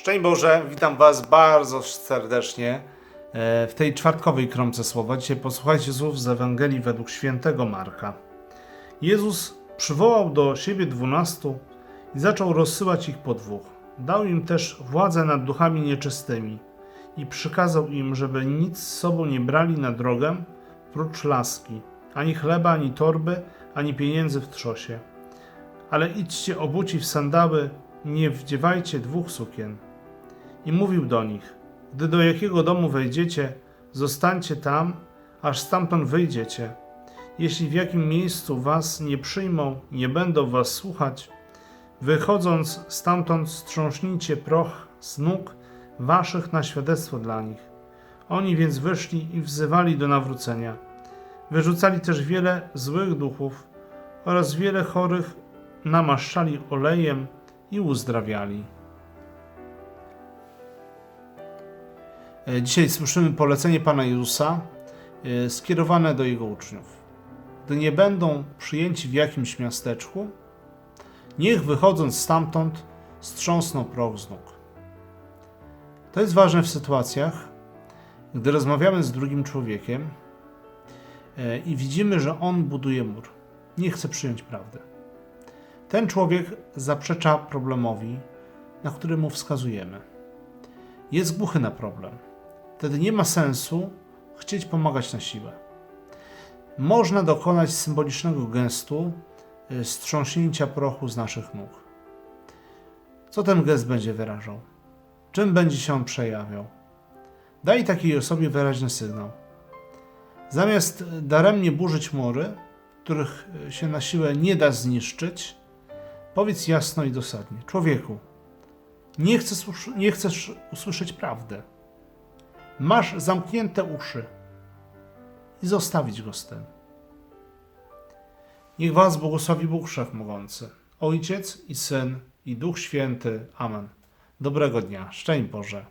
Szczęść Boże, witam Was bardzo serdecznie e, w tej czwartkowej kromce słowa. Dzisiaj posłuchajcie słów z Ewangelii według świętego Marka. Jezus przywołał do siebie dwunastu i zaczął rozsyłać ich po dwóch. Dał im też władzę nad duchami nieczystymi i przykazał im, żeby nic z sobą nie brali na drogę, prócz laski, ani chleba, ani torby, ani pieniędzy w trzosie. Ale idźcie obuci w sandały nie wdziewajcie dwóch sukien. I mówił do nich: Gdy do jakiego domu wejdziecie, zostańcie tam, aż stamtąd wyjdziecie. Jeśli w jakim miejscu was nie przyjmą, nie będą was słuchać, wychodząc stamtąd strząśnijcie proch z nóg waszych na świadectwo dla nich. Oni więc wyszli i wzywali do nawrócenia. Wyrzucali też wiele złych duchów oraz wiele chorych namaszczali olejem i uzdrawiali. Dzisiaj słyszymy polecenie Pana Jezusa e, skierowane do Jego uczniów. Gdy nie będą przyjęci w jakimś miasteczku, niech wychodząc stamtąd strząsną proch z nóg. To jest ważne w sytuacjach, gdy rozmawiamy z drugim człowiekiem e, i widzimy, że on buduje mur, nie chce przyjąć prawdy. Ten człowiek zaprzecza problemowi, na który mu wskazujemy. Jest głuchy na problem. Wtedy nie ma sensu chcieć pomagać na siłę. Można dokonać symbolicznego gestu y, strząśnięcia prochu z naszych nóg. Co ten gest będzie wyrażał? Czym będzie się on przejawiał? Daj takiej osobie wyraźny sygnał. Zamiast daremnie burzyć mury, których y, się na siłę nie da zniszczyć, powiedz jasno i dosadnie: Człowieku, nie chcesz, nie chcesz usłyszeć prawdy. Masz zamknięte uszy i zostawić go z tym. Niech Was błogosławi Bóg Wszechmogący, Ojciec i Syn i Duch Święty. Amen. Dobrego dnia. Szczęść Boże.